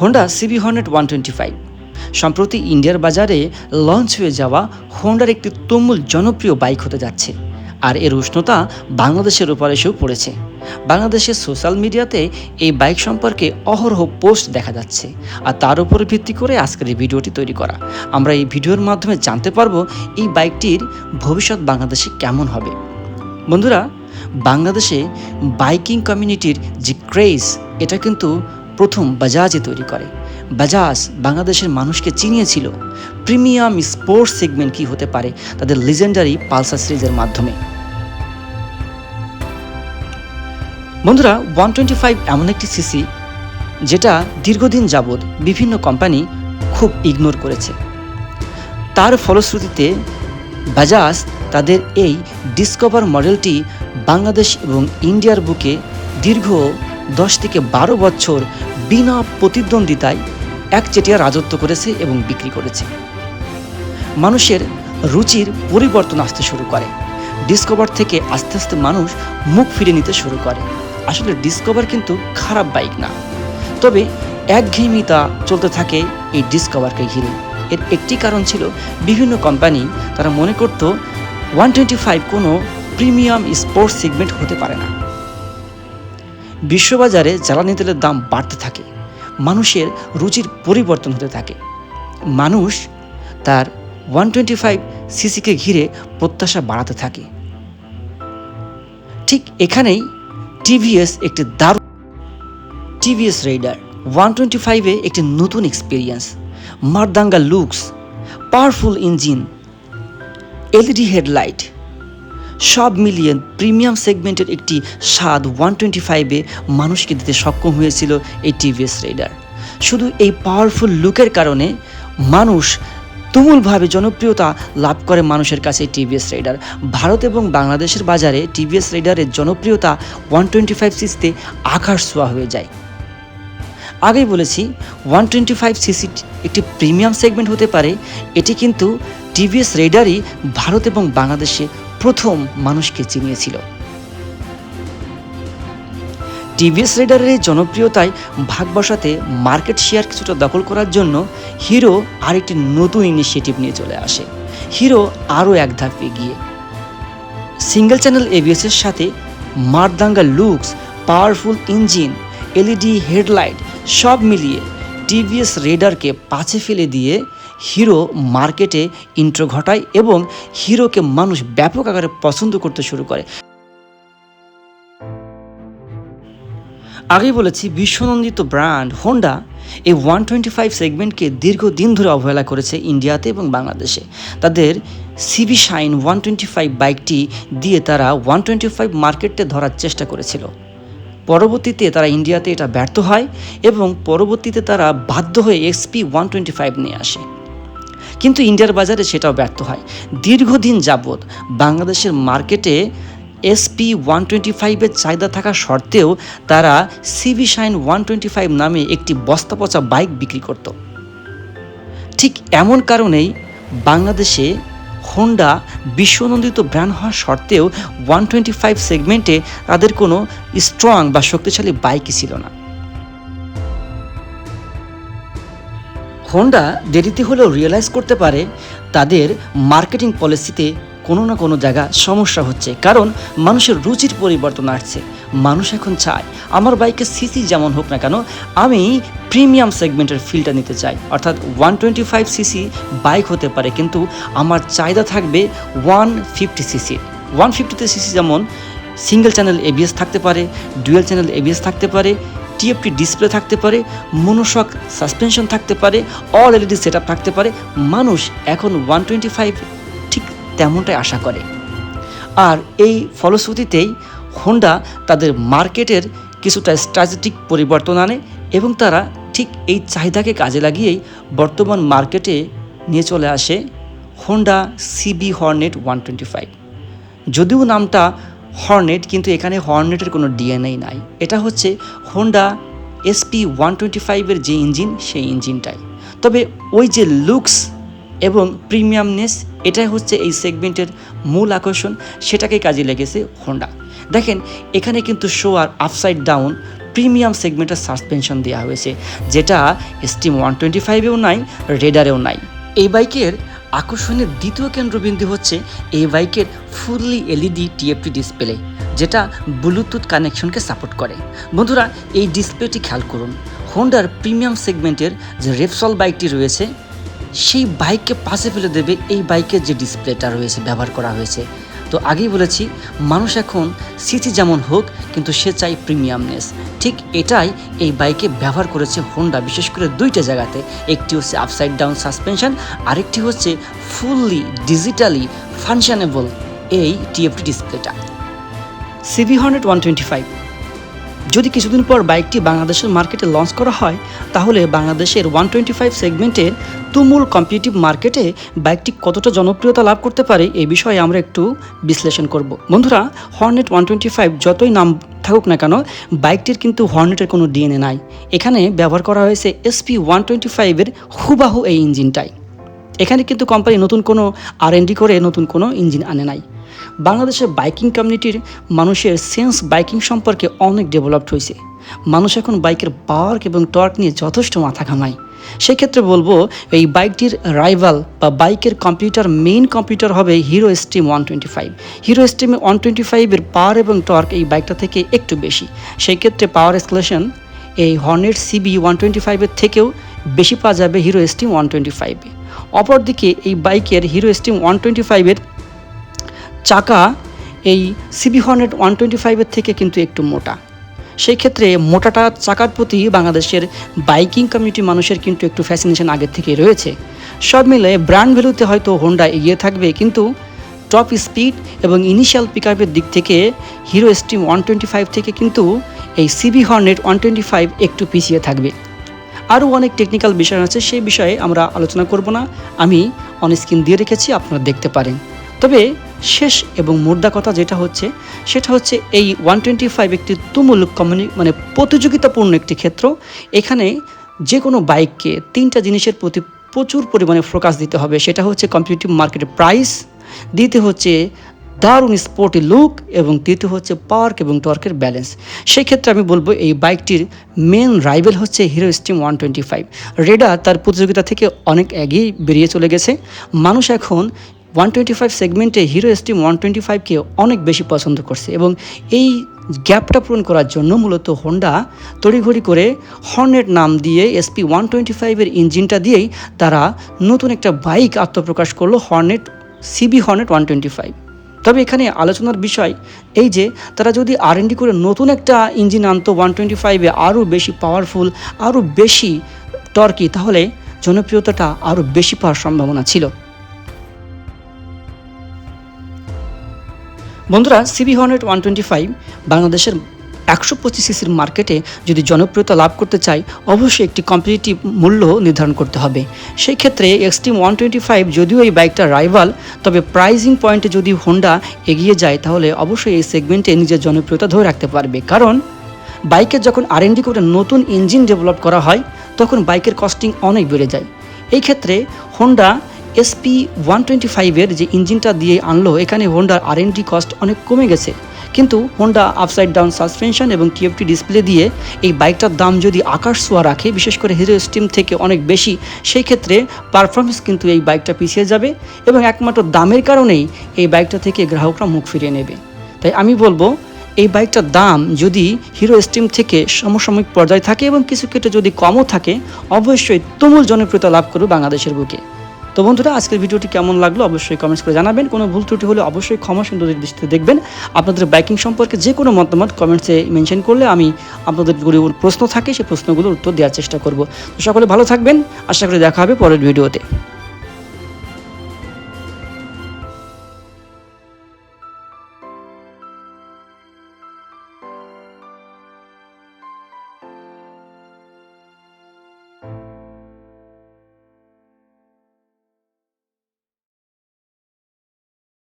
Honda CB Hornet one twenty five সম্প্রতি ইন্ডিয়ার বাজারে লঞ্চ হয়ে যাওয়া হোন্ডার একটি তুমুল জনপ্রিয় বাইক হতে যাচ্ছে। আর এর উষ্ণতা বাংলাদেশের উপর এসেও পড়েছে। বাংলাদেশের সোশ্যাল মিডিয়াতে এই বাইক সম্পর্কে অহরহ পোস্ট দেখা যাচ্ছে। আর তার উপর ভিত্তি করে আজকের এই ভিডিওটি তৈরি করা। আমরা এই ভিডিওর মাধ্যমে জানতে পারব এই বাইকটির ভবিষ্যৎ বাংলাদেশে কেমন হবে। বন্ধুরা, বাংলাদেশে বাইকিং কমিউনিটির যে ক্রেজ এটা কিন্তু প্রথম বাজাজে তৈরি করে। বাজাজ বাংলাদেশের মানুষকে চিনিয়েছিল প্রিমিয়াম স্পোর্টস সেগমেন্ট কি হতে পারে তাদের লিজেন্ডারি পালসার সিরিজের মাধ্যমে। বন্ধুরা ওয়ান টোয়েন্টি ফাইভ এমন একটি সিসি যেটা দীর্ঘদিন যাবৎ বিভিন্ন কোম্পানি খুব ইগনোর করেছে। তার ফলশ্রুতিতে বাজাজ তাদের এই ডিসকভার মডেলটি বাংলাদেশ এবং ইন্ডিয়ার বুকে দীর্ঘ দশ থেকে বারো বছর বিনা প্রতিদ্বন্দ্বিতায় একচেটিয়া রাজত্ব করেছে এবং বিক্রি করেছে। মানুষের রুচির পরিবর্তন আসতে শুরু করে। ডিসকভার থেকে আস্তে আস্তে মানুষ মুখ ফিরে নিতে শুরু করে। আসলে ডিসকভার কিন্তু খারাপ বাইক না। তবে একঘেয়েমিতা চলতে থাকে এই ডিসকভারকে ঘিরে। এর একটি কারণ ছিল বিভিন্ন কোম্পানি তারা মনে করত ওয়ান টোয়েন্টি ফাইভ কোনো প্রিমিয়াম স্পোর্টস সেগমেন্ট হতে পারে না। বিশ্ববাজারে জ্বালানি তেলের দাম বাড়তে থাকে, মানুষের রুচির পরিবর্তন হতে থাকে। মানুষ তার ওয়ান টোয়েন্টি ফাইভ সিসিকে ঘিরে প্রত্যাশা বাড়াতে থাকে। ঠিক এখানেই টিভিএস একটি দারুণ টিভিএস রেডার, ওয়ান টোয়েন্টি ফাইভে একটি নতুন experience মারদাঙ্গা looks powerful engine LED headlight সব মিলিয়ে প্রিমিয়াম সেগমেন্টের একটি স্বাদ ওয়ান টোয়েন্টি ফাইভে মানুষকে দিতে সক্ষম হয়েছিল এই টিভিএস রেডার। শুধু এই পাওয়ারফুল লুকের কারণে মানুষ তুমুলভাবে জনপ্রিয়তা লাভ করে মানুষের কাছে টিভিএস রাইডার ভারত এবং বাংলাদেশের বাজারে টিভিএস রাইডারের জনপ্রিয়তা ওয়ান টোয়েন্টি ফাইভ সিসিতে আকাশ ছোঁয়া হয়ে যায়। আগেই বলেছি, ওয়ান টোয়েন্টি ফাইভ সিসি একটি প্রিমিয়াম সেগমেন্ট হতে পারে। এটি কিন্তু টিভিএস রেডারই ভারত এবং বাংলাদেশে প্রথম মানুষকে চিনিয়েছিল। টিভিএস রেডারের এই জনপ্রিয়তায় ভাগ বসাতে মার্কেট শেয়ার কিছুটা দখল করার জন্য হিরো আরেকটি নতুন ইনিশিয়েটিভ নিয়ে চলে আসে। হিরো আরও এক ধাপ এগিয়ে। সিঙ্গেল চ্যানেল এবিএসের সাথে মারদাঙ্গা looks powerful engine LED headlight সব মিলিয়ে টিভিএস রেডারকে পাছে ফেলে দিয়ে হিরো মার্কেটে ইন্ট্রো ঘটায় এবং হিরোকে মানুষ ব্যাপক আকারে পছন্দ করতে শুরু করে। আগেই বলেছি, বিশ্বনন্দিত ব্র্যান্ড হোন্ডা এই ওয়ান টোয়েন্টি ফাইভ সেগমেন্টকে দীর্ঘদিন ধরে অবহেলা করেছে ইন্ডিয়াতে এবং বাংলাদেশে। তাদের CB Shine one twenty five বাইকটি দিয়ে তারা ওয়ান টোয়েন্টি ফাইভ মার্কেটে ধরার চেষ্টা করেছিল। পরবর্তীতে তারা ইন্ডিয়াতে এটা ব্যর্থ হয় এবং পরবর্তীতে তারা বাধ্য হয়ে এক্সপি ওয়ান টোয়েন্টি ফাইভ নিয়ে আসে। কিন্তু ইন্ডিয়ার বাজারে সেটাও ব্যর্থ হয়। দীর্ঘদিন যাবৎ বাংলাদেশের মার্কেটে এসপি ওয়ান টোয়েন্টি ফাইভের চাহিদা থাকা সত্ত্বেও তারা CB Shine one twenty five নামে একটি বস্তা পচা বাইক বিক্রি করত। ঠিক এমন কারণেই বাংলাদেশে হোন্ডা বিশ্বনন্দিত ব্র্যান্ড হওয়া সত্ত্বেও ওয়ান টোয়েন্টি ফাইভ সেগমেন্টে তাদের কোনো স্ট্রং বা শক্তিশালী বাইকই ছিল না। হোন্ডা দেরিতে হলেও রিয়েলাইজ করতে পারে, তাদের মার্কেটিং পলিসিতে কোনো না কোনো জায়গা সমস্যা হচ্ছে। কারণ মানুষের রুচির পরিবর্তন আসছে। মানুষ এখন চায়, আমার বাইকের সিসি যেমন হোক না কেন, আমি প্রিমিয়াম সেগমেন্টের ফিলটা নিতে চাই। অর্থাৎ one twenty five CC bike হতে পারে, কিন্তু আমার চাহিদা থাকবে ওয়ান ফিফটি সিসি ওয়ান ফিফটিতে সিসি যেমন সিঙ্গেল চ্যানেল এবিএস থাকতে পারে ডুয়েল চ্যানেল এবিএস থাকতে পারে টিএফটি ডিসপ্লে থাকতে পারে মনোশক সাসপেনশন থাকতে পারে অল এলইডি সেট থাকতে পারে, মানুষ এখন ওয়ান টোয়েন্টি ফাইভ ঠিক তেমনটাই আশা করে। আর এই ফলশ্রুতিতেই হোন্ডা তাদের মার্কেটের কিছুটা স্ট্র্যাটেজিক পরিবর্তন আনে এবং তারা ঠিক এই চাহিদাকে কাজে লাগিয়েই বর্তমান মার্কেটে নিয়ে চলে আসে Honda CB Hornet one twenty five যদিও নামটা হর্নেট কিন্তু এখানে হর্নেটের কোনো ডিএনএ নাই। এটা হচ্ছে হোন্ডা এসপি ওয়ান টোয়েন্টি ফাইভের যে ইঞ্জিন, সেই ইঞ্জিনটাই। তবে ওই যে লুকস এবং প্রিমিয়ামনেস এটাই হচ্ছে এই সেগমেন্টের মূল আকর্ষণ, সেটাকে কাজে লেগেছে হোন্ডা দেখেন, এখানে কিন্তু শো আর আপসাইড ডাউন প্রিমিয়াম সেগমেন্টের সাসপেনশন দেওয়া হয়েছে, যেটা স্টিম ওয়ান টোয়েন্টি ফাইভেও নাই রেডারেও নাই। এই বাইকের আকর্ষণের দ্বিতীয় কেন্দ্রবিন্দু হচ্ছে এই বাইকের ফুললি এলইডি টিএফটি ডিসপ্লে, যেটা ব্লুটুথ কানেকশনকে সাপোর্ট করে। বন্ধুরা, এই ডিসপ্লেটি খেয়াল করুন। হোন্ডার প্রিমিয়াম সেগমেন্টের যে রেপসল বাইকটি রয়েছে, সেই বাইককে পাশে ফেলে দেবে এই বাইকের যে ডিসপ্লেটা রয়েছে, ব্যবহার করা হয়েছে। তো আগেই বলেছি, মানুষ এখন সিসি যেমন হোক, কিন্তু সে চাই প্রিমিয়ামনেস। ঠিক এটাই এই বাইকে ব্যবহার করেছে হোন্ডা বিশেষ করে দুইটা জায়গাতে। একটি হচ্ছে আপসাইড ডাউন সাসপেনশন আরেকটি হচ্ছে ফুললি ডিজিটালি ফাংশনেবল এই টিএফটি ডিসপ্লেটা CB hundred one twenty five যদি কিছুদিন পর বাইকটি বাংলাদেশের মার্কেটে লঞ্চ করা হয়, তাহলে বাংলাদেশের ওয়ান টোয়েন্টি ফাইভ সেগমেন্টের তুমুল কম্পিটিটিভ মার্কেটে বাইকটি কতটা জনপ্রিয়তা লাভ করতে পারে এই বিষয়ে আমরা একটু বিশ্লেষণ করব। বন্ধুরা হর্নেট ওয়ান টোয়েন্টি ফাইভ যতই নাম থাকুক না কেন, বাইকটির কিন্তু হর্নেটের কোনো ডিএনএ নাই। এখানে ব্যবহার করা হয়েছে এসপি ওয়ান টোয়েন্টি ফাইভের হুবাহু এই ইঞ্জিনটাই। এখানে কিন্তু কোম্পানি নতুন কোনো আর করে নতুন কোনো ইঞ্জিন আনে নাই। বাংলাদেশের বাইকিং কমিউনিটির মানুষের সেন্স বাইকিং সম্পর্কে অনেক ডেভেলপড হয়েছে। মানুষ এখন বাইকের পাওয়ার এবং টর্ক নিয়ে যথেষ্ট মাথা ঘামায়। সেক্ষেত্রে বলব, এই বাইকটির রাইভাল বা বাইকের কম্পিউটার মেইন কম্পিউটার হবে Hero Xtreme one twenty five Hero Xtreme one twenty ফাইভের পাওয়ার এবং টর্ক এই বাইকটা থেকে একটু বেশি। সেই ক্ষেত্রে পাওয়ার এক্সলেশন এই হর্নেট সিবি ওয়ান টোয়েন্টি ফাইভের থেকেও বেশি পাওয়া যাবে হিরো স্ট্রিম ওয়ান টোয়েন্টি ফাইভে অপরদিকে এই বাইকের হিরো স্ট্রিম ওয়ান টোয়েন্টি ফাইভের চাকা এই সিবি হর্নেট ওয়ান টোয়েন্টি ফাইভের থেকে কিন্তু একটু মোটা। সেই ক্ষেত্রে মোটাটা চাকার প্রতি বাংলাদেশের বাইকিং কমিউনিটি মানুষের কিন্তু একটু ফ্যাসিনেশন আগের থেকেই রয়েছে। সব মিলে ব্র্যান্ড ভ্যালুতে হয়তো হোন্ডা এগিয়ে থাকবে, কিন্তু টপ স্পিড এবং ইনিশিয়াল পিকআপের দিক থেকে Hero Xtreme one twenty five থেকে কিন্তু এই CB Hornet one twenty five একটু পিছিয়ে থাকবে। আরও অনেক টেকনিক্যাল বিষয় আছে, সেই বিষয়ে আমরা আলোচনা করব না। আমি অন স্ক্রিন দিয়ে রেখেছি, আপনারা দেখতে পারেন। তবে শেষ এবং মোদ্দা কথা যেটা হচ্ছে, সেটা হচ্ছে এই ওয়ান টোয়েন্টি ফাইভ একটি তুমুল কমিউনি মানে প্রতিযোগিতাপূর্ণ একটি ক্ষেত্র। এখানে যে কোনো বাইককে তিনটা জিনিসের প্রতি প্রচুর পরিমাণে ফোকাস দিতে হবে। সেটা হচ্ছে কম্পিটিটিভ মার্কেটের প্রাইস দ্বিতীয় হচ্ছে দারুণ স্পোর্টি লুক এবং তৃতীয় হচ্ছে পার্ক এবং টর্কের ব্যালেন্স সেই ক্ষেত্রে আমি বলব এই বাইকটির মেন রাইভেল হচ্ছে Hero Xtreme one twenty five. রেডা তার প্রতিযোগিতা থেকে অনেক আগেই বেরিয়ে চলে গেছে। মানুষ এখন ওয়ান টোয়েন্টি ফাইভ সেগমেন্টে হিরো স্টিম ওয়ান টোয়েন্টি ফাইভকে অনেক বেশি পছন্দ করছে এবং এই গ্যাপটা পূরণ করার জন্য মূলত হোন্ডা তড়িঘড়ি করে হর্নেট নাম দিয়ে এসপি ওয়ান টোয়েন্টি ফাইভের ইঞ্জিনটা দিয়েই তারা নতুন একটা বাইক আত্মপ্রকাশ করল Hornet CB Hornet one twenty five তবে এখানে আলোচনার বিষয় এই যে তারা যদি আর করে নতুন একটা ইঞ্জিন আনতো ওয়ান টোয়েন্টি ফাইভে আরও বেশি পাওয়ারফুল আরও বেশি টর্কি তাহলে জনপ্রিয়তাটা আরও বেশি পাওয়ার সম্ভাবনা ছিল। বন্ধুরা CB Hornet one twenty five বাংলাদেশের একশো পঁচিশ সিসির মার্কেটে যদি জনপ্রিয়তা লাভ করতে চাই অবশ্যই একটি কম্পিটিটিভ মূল্য নির্ধারণ করতে হবে। সেই ক্ষেত্রে এক্সট্রিম ওয়ান টোয়েন্টি ফাইভ যদিও এই বাইকটা রাইভাল তবে প্রাইজিং পয়েন্টে যদি হোন্ডা এগিয়ে যায়, তাহলে অবশ্যই এই সেগমেন্টে নিজের জনপ্রিয়তা ধরে রাখতে পারবে। কারণ বাইকের যখন আর করে নতুন ইঞ্জিন ডেভেলপ করা হয়, তখন বাইকের কস্টিং অনেক বেড়ে যায়। এই ক্ষেত্রে হোন্ডা এসপি ওয়ান টোয়েন্টি ফাইভের যে ইঞ্জিনটা দিয়ে আনলো, এখানে হোন্ডার আর এন কস্ট অনেক কমে গেছে। কিন্তু হোন্ডা আপসাইড ডাউন সাসপেনশন এবং টিএফটি ডিসপ্লে দিয়ে এই বাইকটার দাম যদি আকাশ ছোঁয়া রাখে, বিশেষ করে হিরো স্টিম থেকে অনেক বেশি, সেই ক্ষেত্রে পারফরমেন্স কিন্তু এই বাইকটা পিছিয়ে যাবে এবং একমাত্র দামের কারণেই এই বাইকটা থেকে গ্রাহকরা মুখ ফিরিয়ে নেবে। তাই আমি বলব, এই বাইকটার দাম যদি হিরো স্টিম থেকে সমসাময়িক পর্যায়ে থাকে এবং কিছু ক্ষেত্রে যদি কমও থাকে, অবশ্যই তুমুল জনপ্রিয়তা লাভ করবে বাংলাদেশের বুকে। তো বন্ধুরা, আজকের ভিডিওটি কেমন লাগল অবশ্যই কমেন্টস করে জানাবেন। কোনো ভুল ত্রুটি হলে অবশ্যই ক্ষমা সুন্দর দৃষ্টিতে দেখবেন। আপনাদের বাইকিং সম্পর্কে যে কোনো মতামত কমেন্টসে মেনশন করলে আমি আপনাদের যদি প্রশ্ন থাকে সেই প্রশ্নগুলোর উত্তর দেওয়ার চেষ্টা করব। তো সকলে ভালো থাকবেন। আশা করি দেখা হবে পরের ভিডিওতে।